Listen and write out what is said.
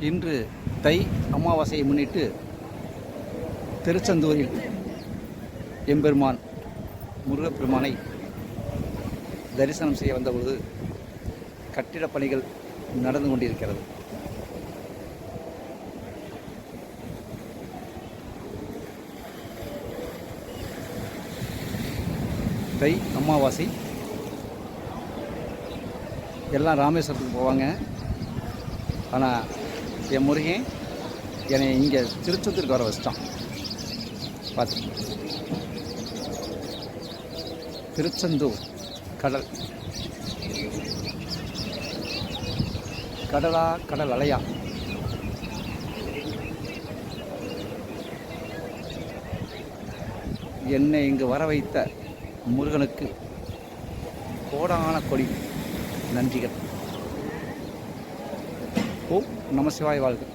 இன்று தை அமாவாசையை முன்னிட்டு திருச்செந்தூரில் எம்பெருமான் முருகப்பெருமானை தரிசனம் செய்ய வந்தபொழுது கட்டிடப் பணிகள் நடந்து கொண்டிருக்கிறது. தை அமாவாசை. எல்லாம் ராமேஸ்வரத்துக்கு போவாங்க. ஆனால் என் முருகன் என்னை இங்கே திருச்செந்தூருக்கு வர வச்சிட்டான். பார்த்து திருச்செந்தூர் கடல். கடலா கடல் அலையா? என்னை இங்கு வர வைத்த முருகனுக்கு கோடான கொடி நன்றிகள். ఓం నమ శివాయ వాళ్ళకి